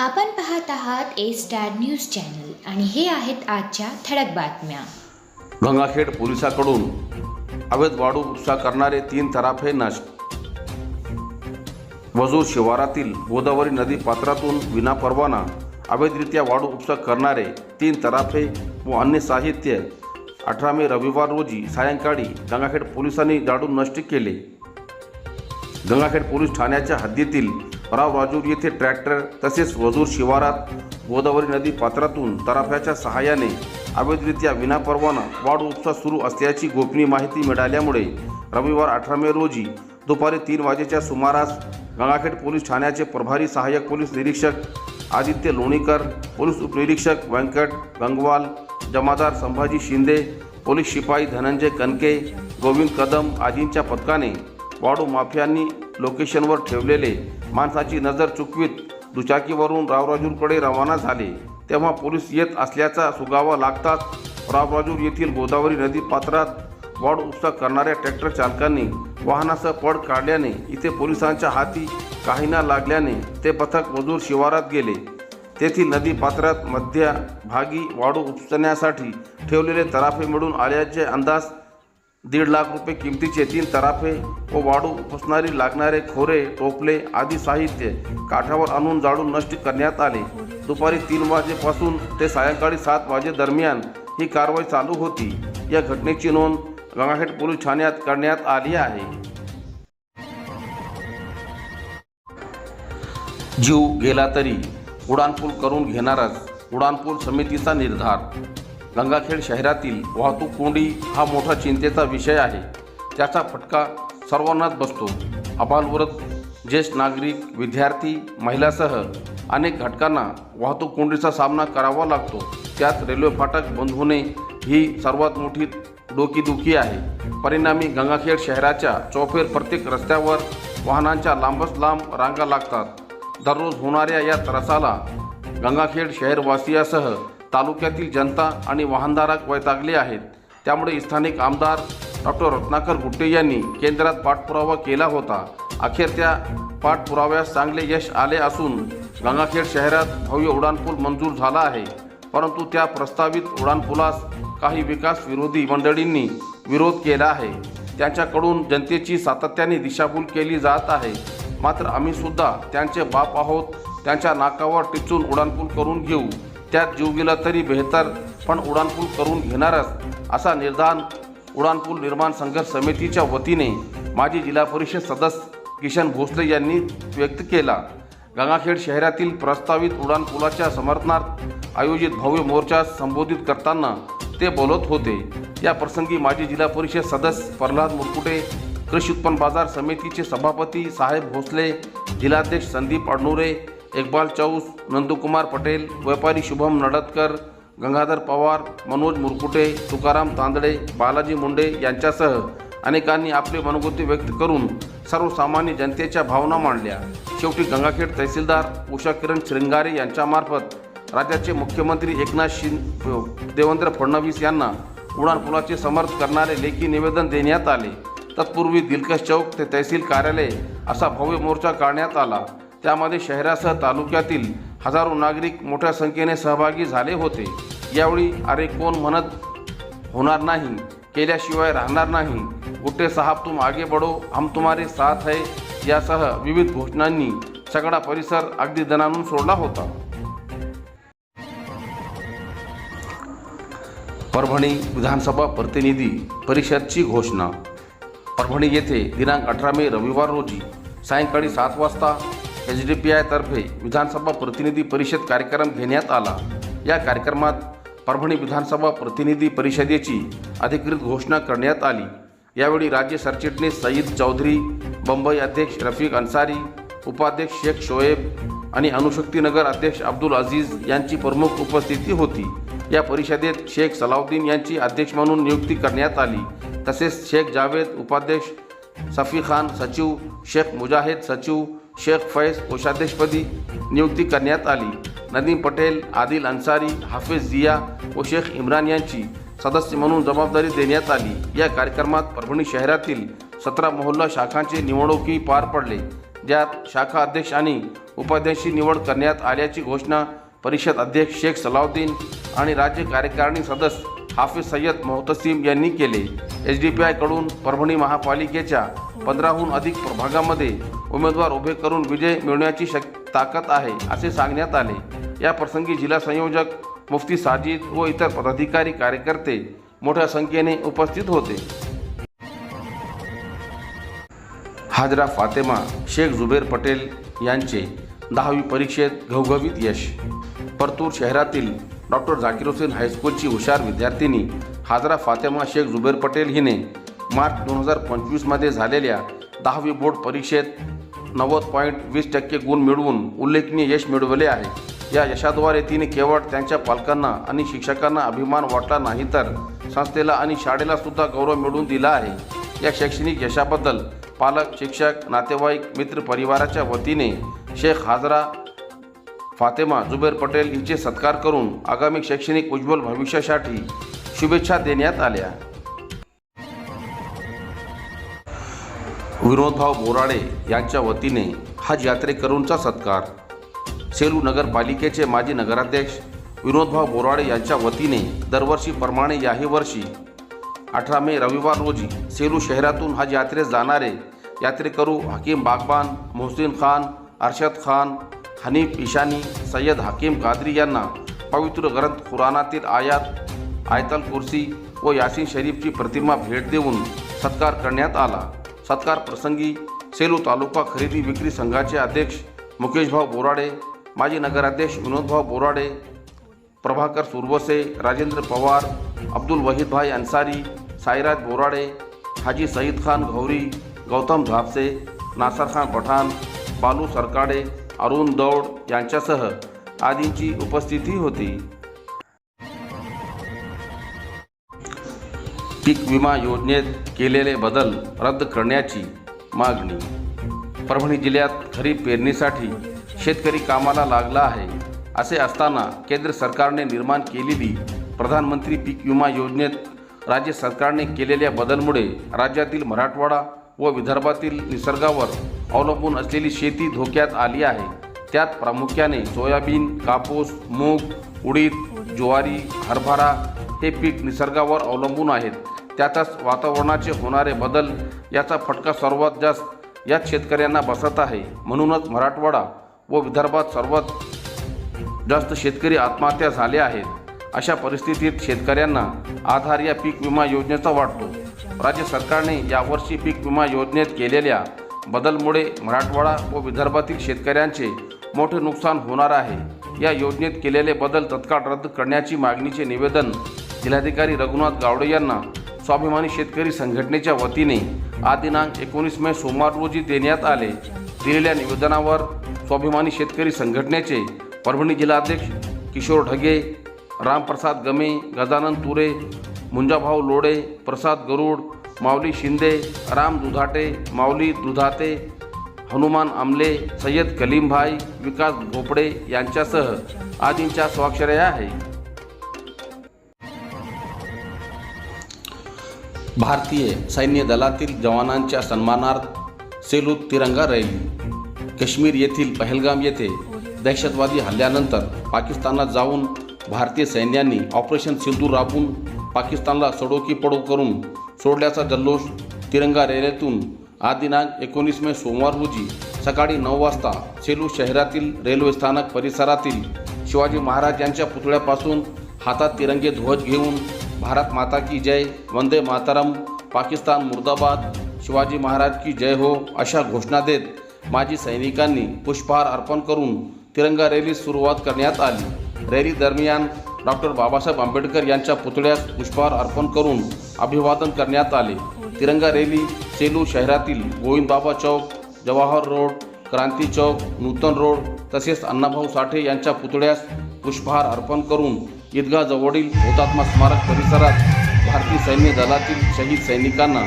आपण पाहत आहात ए स्टार न्यूज चॅनल आणि हे आहेत आजच्या ठळक बातम्या. गंगाखेड पोलिसांकडून अवैध वाळू उपसा करणारे तीन तराफे नष्ट. वजूर शिवारातील गोदावरी नदी पात्रातून विनापरवाना अवैधरित्या वाळू उपसा करणारे तीन तराफे व अन्य साहित्य अठरा मे रविवार रोजी सायंकाळी गंगाखेड पोलिसांनी जाडून नष्ट केले. गंगाखेड पोलीस ठाण्याच्या हद्दीतील राजूर येथे ट्रॅक्टर तसेच वजूर शिवारात गोदावरी नदी पात्रातून तराफ्याच्या सहाय्याने अवैधरित्या विनापरवाना वाढ उपसा सुरू असल्याची गोपनीय माहिती मिळाल्यामुळे रविवार अठरा मे रोजी दुपारी तीन वाजेच्या सुमारास गंगाखेड पोलीस ठाण्याचे प्रभारी सहाय्यक पोलीस निरीक्षक आदित्य लोणीकर पोलीस उपनिरीक्षक व्यंकट गंगवाल जमादार संभाजी शिंदे पोलीस शिपाई धनंजय कनके गोविंद कदम आदींच्या पथकाने वाडू माफियांनी लोकेशनवर ठेवलेले माणसाची नजर चुकवीत दुचाकीवरून रावराजूरकडे रवाना झाले. तेव्हा पोलीस येत असल्याचा सुगावा लागताच रावराजूर येथील गोदावरी नदी पात्रात वाढ उपसा करणाऱ्या ट्रॅक्टर चालकांनी वाहनासह पड काढल्याने इथे पोलिसांच्या हाती काही ना लागल्याने ते पथक मजूर शिवारात गेले. तेथील नदी पात्रात मध्यभागी वाढू उपसण्यासाठी ठेवलेले तराफे मिळून आल्याचे अंदाज दीड लाख रुपये किमतीचे तीन तराफे व वाढू उपसणारी लागणारे खोरे टोपले आदी साहित्य काठावर आणून जाळून नष्ट करण्यात आले. दुपारी तीन वाजेपासून ते सायंकाळी सात वाजेदरम्यान ही कारवाई चालू होती. या घटनेची नोंद गंगाखेड पोलीस ठाण्यात करण्यात आली आहे. जीव गेला तरी उडाणपूल करून घेणारच उडाणपूल समितीचा निर्धार गंगाखेड शहरातील वाहतूक कोंडी हा मोठा चिंतेचा विषय आहे. त्याचा फटका सर्वांनाच बसतो. अबालवृद्ध ज्येष्ठ नागरिक विद्यार्थी महिलासह अनेक घटकांना वाहतूक कोंडीचा सामना करावा लागतो. त्यात रेल्वे फाटक बंद होणे ही सर्वात मोठी डोकीदुखी आहे. परिणामी गंगाखेड शहराच्या चौफेर प्रत्येक रस्त्यावर वाहनांच्या लांबच लांब रांगा लागतात. दररोज होणाऱ्या या त्रासाला गंगाखेड शहरवासियासह तालुक्यातील जनता आणि वाहनधारक वैतागले आहेत. त्यामुळे स्थानिक आमदार डॉक्टर रत्नाकर गुट्टे यांनी केंद्रात पाठपुरावा केला होता. अखेर त्या पाठपुराव्यास चांगले यश आले असून गंगाखेड शहरात भव्य उड्डाणपूल मंजूर झाला आहे. परंतु त्या प्रस्तावित उड्डाणपुलास काही विकास विरोधी मंडळींनी विरोध केला आहे. त्यांच्याकडून जनतेची सातत्याने दिशाभूल केली जात आहे. मात्र आम्हीसुद्धा त्यांचे बाप आहोत. त्यांच्या नाकावर टिचून उड्डाणपूल करून घेऊ. त्यात जीव गेला तरी बेहतर पण उड्डाणपूल करून घेणारच असा निर्धार उड्डाणपूल निर्माण संघर्ष समितीच्या वतीने माजी जिल्हा परिषद सदस्य किशन भोसले यांनी व्यक्त केला. गंगाखेड शहरातील प्रस्तावित उड्डाणपुलाच्या समर्थनार्थ आयोजित भव्य मोर्चा संबोधित करताना ते बोलत होते. या प्रसंगी माजी जिल्हा परिषद सदस्य प्रल्हाद मुरकुटे कृषी उत्पन्न बाजार समितीचे सभापती साहेब भोसले जिल्हाध्यक्ष संदीप अडनुरे इकबाल चौस नंदुकुमार पटेल व्यापारी शुभम नडतकर गंगाधर पवार मनोज मुरकुटे तुकाराम तांदळे बालाजी मुंडे यांच्यासह अनेकांनी आपले मनोगती व्यक्त करून सर्वसामान्य जनतेच्या भावना मांडल्या. शेवटी गंगाखेड तहसीलदार उषा किरण श्रिंगारे यांच्यामार्फत राज्याचे मुख्यमंत्री एकनाथ शिंद देवेंद्र फडणवीस यांना उड्डाणपुलाचे समर्थ करणारे लेखी निवेदन देण्यात आले. तत्पूर्वी दिलकश चौक ते तहसील कार्यालय असा भव्य मोर्चा काढण्यात आला. त्यामध्ये शहरासह तालुक्यातील हजारो नागरिक मोठ्या संख्येने सहभागी झाले होते. यावेळी अरे कोण म्हणत होणार नाही केल्याशिवाय राहणार नाही. गुट्टे साहब तुम आगे बढो हम तुम्हारे साथ है. यासह विविध घोषणांनी सगळा परिसर अगदी दणानून सोडला होता. परभणी विधानसभा प्रतिनिधी परिषदची घोषणा. परभणी येथे दिनांक अठरा मे रविवार रोजी सायंकाळी सात वाजता एच डी पी आयतर्फे विधानसभा प्रतिनिधी परिषद कार्यक्रम घेण्यात आला. या कार्यक्रमात परभणी विधानसभा प्रतिनिधी परिषदेची अधिकृत घोषणा करण्यात आली. यावेळी राज्य सरचिटणीस सईद चौधरी बंबई अध्यक्ष रफीक अन्सारी उपाध्यक्ष शेख शोएब आणि अणुशक्तीनगर अध्यक्ष अब्दुल अझीज यांची प्रमुख उपस्थिती होती. या परिषदेत शेख सलाउद्दीन यांची अध्यक्ष म्हणून नियुक्ती करण्यात आली. तसेच शेख जावेद उपाध्यक्ष सफी खान सचिव शेख मुजाहिद सचिव शेख फैज कोषाध्यक्षपदी नियुक्ती करण्यात आली. नदीम पटेल आदिल अन्सारी हाफिज जिया व शेख इम्रान यांची सदस्य म्हणून जबाबदारी देण्यात आली. या कार्यक्रमात परभणी शहरातील सतरा मोहल्ला शाखांचे निवडणुकी पार पडले. ज्यात शाखा अध्यक्ष आणि उपाध्यक्षी निवड करण्यात आल्याची घोषणा परिषद अध्यक्ष शेख सलाउद्दीन आणि राज्य कार्यकारिणी सदस्य हाफिज सय्यद मोहतसीम यांनी केले. एच डी पी आयकडून परभणी महापालिकेच्या पंधराहून अधिक प्रभागामध्ये उमेदवार उभे करून विजय मिळवण्याची शक ताकद आहे असे सांगण्यात आले. या प्रसंगी जिल्हा संयोजक मुफ्ती साजिद व इतर पदाधिकारी कार्यकर्ते मोठ्या संख्येने उपस्थित होते. हाजरा फातेमा शेख जुबेर पटेल यांचे दहावी परीक्षेत घवघवीत यश. परतूर शहरातील डॉक्टर झाकीर हुसेन हायस्कूलची हुशार विद्यार्थिनी हाजरा फातेमा शेख जुबेर पटेल हिने मार्च दोन हजार पंचवीसमध्ये झालेल्या दहावी बोर्ड परीक्षेत नव्वद पॉईंट वीस टक्के गुण मिळवून उल्लेखनीय यश मिळवले आहे. या यशाद्वारे तिने केवळ त्यांच्या पालकांना आणि शिक्षकांना अभिमान वाटला नाही तर संस्थेला आणि शाळेला सुद्धा गौरव मिळवून दिला आहे. या शैक्षणिक यशाबद्दल पालक शिक्षक नातेवाईक मित्र परिवाराच्या वतीने शेख हाजरा फातेमा जुबेर पटेल हिचे सत्कार करून आगामी शैक्षणिक उज्ज्वल भविष्यासाठी शुभेच्छा देण्यात आल्या. विनोदभाव बोराडे यांच्या वतीने हज यात्रेकरूंचा सत्कार. सेलू नगरपालिकेचे माजी नगराध्यक्ष विनोदभाव बोराडे यांच्या वतीने दरवर्षीप्रमाणे याही वर्षी अठरा मे रविवार रोजी सेलू शहरातून हज यात्रेस जाणारे यात्रेकरू हकीम बागबान मोहसिन खान अरशद खान हनीफ इशानी सय्यद हकीम कादरी यांना पवित्र ग्रंथ कुराणातील आयात आयतल कुर्सी व यासीन शरीफची प्रतिमा भेट देऊन सत्कार करण्यात आला. सत्कार प्रसंगी सेलू तालुका खरेदी विक्री संघाचे अध्यक्ष मुकेशभाऊ बोराडे माजी नगराध्यक्ष विनोदभाऊ बोराडे प्रभाकर सुरवसे राजेंद्र पवार अब्दुल वहीदभाई अन्सारी साईराज बोराडे हाजी सईद खान घौरी गौतम धापसे नासरखान पठाण बालू सरकाडे अरुण दौड यांच्यासह आदींची उपस्थिती होती. पीक विमा योजनेत केलेले बदल रद्द करण्याची मागणी. परभणी जिल्ह्यात खरीप पेरणीसाठी शेतकरी कामाला लागला आहे असे असताना केंद्र सरकारने निर्माण केलेली प्रधानमंत्री पीक विमा योजनेत राज्य सरकारने केलेल्या बदलमुळे राज्यातील मराठवाडा व विदर्भातील निसर्गावर अवलंबून असलेली शेती धोक्यात आली आहे. त्यात प्रामुख्याने सोयाबीन कापूस मूग उडीद ज्वारी हरभरा हे पीक निसर्गावर अवलंबून आहेत. त्यातच वातावरणाचे होणारे बदल याचा फटका सर्वात जास्त याच शेतकऱ्यांना बसत आहे. म्हणूनच मराठवाडा व विदर्भात सर्वात जास्त शेतकरी आत्महत्या झाल्या आहेत. अशा परिस्थितीत शेतकऱ्यांना आधार या पीक विमा योजनेचा वाटतो. राज्य सरकारने यावर्षी पीक विमा योजनेत केलेल्या बदलमुळे मराठवाडा व विदर्भातील शेतकऱ्यांचे मोठे नुकसान होणार आहे. या योजनेत केलेले बदल तत्काळ रद्द करण्याची मागणीचे निवेदन जिल्हाधिकारी रघुनाथ गावडे यांना स्वाभिमानी शेतकरी संघटनेच्या वतीने आज दिनांक एकोणीस मे सोमवार रोजी देण्यात आले. दिलेल्या निवेदनावर स्वाभिमानी शेतकरी संघटनेचे परभणी जिल्हाध्यक्ष किशोर ढगे रामप्रसाद गमे गजानन तुरे मुंजाभाऊ लोडे प्रसाद गरुड माऊली शिंदे राम दुधाटे माऊली दुधाते हनुमान आमले सय्यद कलीमभाई विकास भोपडे यांच्यासह आदींच्या स्वाक्षऱ्या आहे. भारतीय सैन्य दलातील जवानांच्या सन्मानार्थ सेलूत तिरंगा रॅली. काश्मीर येथील पहलगाम येथे दहशतवादी हल्ल्यानंतर पाकिस्तानात जाऊन भारतीय सैन्यांनी ऑपरेशन सिंधू राबून पाकिस्तानला सडोकी पडो करून सोडल्याचा जल्लोष तिरंगा रॅलीतून आज दिनांक एकोणीस मे सोमवार रोजी सकाळी नऊ वाजता सेलू शहरातील रेल्वे स्थानक परिसरातील शिवाजी महाराज यांच्या पुतळ्यापासून हातात तिरंगे ध्वज घेऊन भारत माता की जय वंदे मातरम पाकिस्तान मुर्दाबाद शिवाजी महाराज की जय हो अशा घोषणा देत माजी सैनिकांनी पुष्पहार अर्पण करून तिरंगा रॅलीस सुरुवात करण्यात आली. रॅली दरम्यान डॉक्टर बाबासाहेब आंबेडकर यांच्या पुतळ्यास पुष्पहार अर्पण करून अभिवादन करण्यात आले. तिरंगा रॅली सेलू शहरातील गोविंदबाबा चौक जवाहर रोड क्रांती चौक नूतन रोड तसेच अण्णाभाऊ साठे यांच्या पुतळ्यास पुष्पहार अर्पण करून ईदगाहजवळील हुतात्मा स्मारक परिसरात भारतीय सैन्य दलातील शहीद सैनिकांना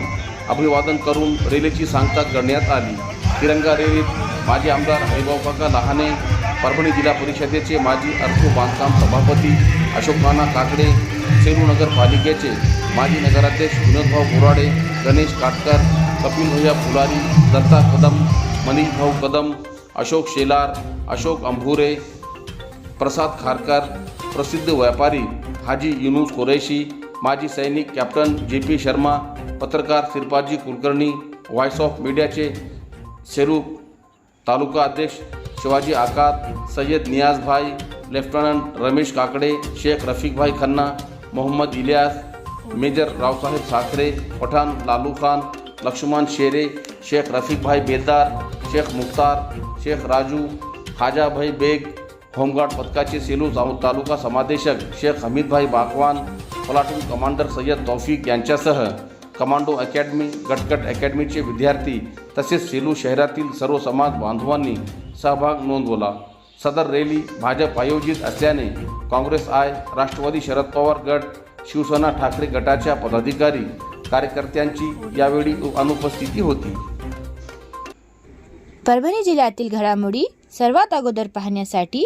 अभिवादन करून रॅलीची सांगता करण्यात आली. तिरंगा रेलीत माजी आमदार हरिभाऊ काका लहाने परभणी जिल्हा परिषदेचे माजी अर्थ बांधकाम सभापती अशोक नाना काकडे सेलू नगरपालिकेचे माजी नगराध्यक्ष विनोदभाऊ बोराडे गणेश काटकर कपिल भैया फुलारी दत्ता कदम मनीष भाऊ कदम अशोक शेलार अशोक अंभुरे प्रसाद खारकर प्रसिद्ध व्यापारी हाजी युनुस कुरैशी माजी सैनिक कॅप्टन जे पी शर्मा पत्रकार सिरपाजी कुलकर्णी व्हॉइस ऑफ मीडियाचे सेरू तालुका अध्यक्ष Shivaji Akat Syed Niyazbhai lieutenant Ramesh Kakade Shaikh Rafiqbhai Khanna Mohammed Ilyas major Raosaheb Sakhare Pathan Lalu Khan Laxman Shere Shaikh Rafiqbhai Bedar Shaikh Mukhtar Shaikh Raju Khajabhai Baig home guard पथकाचे सेलू जाऊ तालुका समादेशक Shaikh Hamidbhai Bagwan platoon commander Syed Taufiq यांच्यासह commando academy गटगट अकॅडमीचे विद्यार्थी तसेच सेलू शहरातील सर्व समाज बांधवांनी सहभाग नोंदवला. सदर रॅली भाजप आयोजित असल्याने काँग्रेस आय राष्ट्रवादी शरद पवार गट शिवसेना ठाकरे गटाच्या पदाधिकारी कार्यकर्त्यांची यावेळी अनुपस्थिती होती. परभणी जिल्ह्यातील घडामोडी सर्वात अगोदर पाहण्यासाठी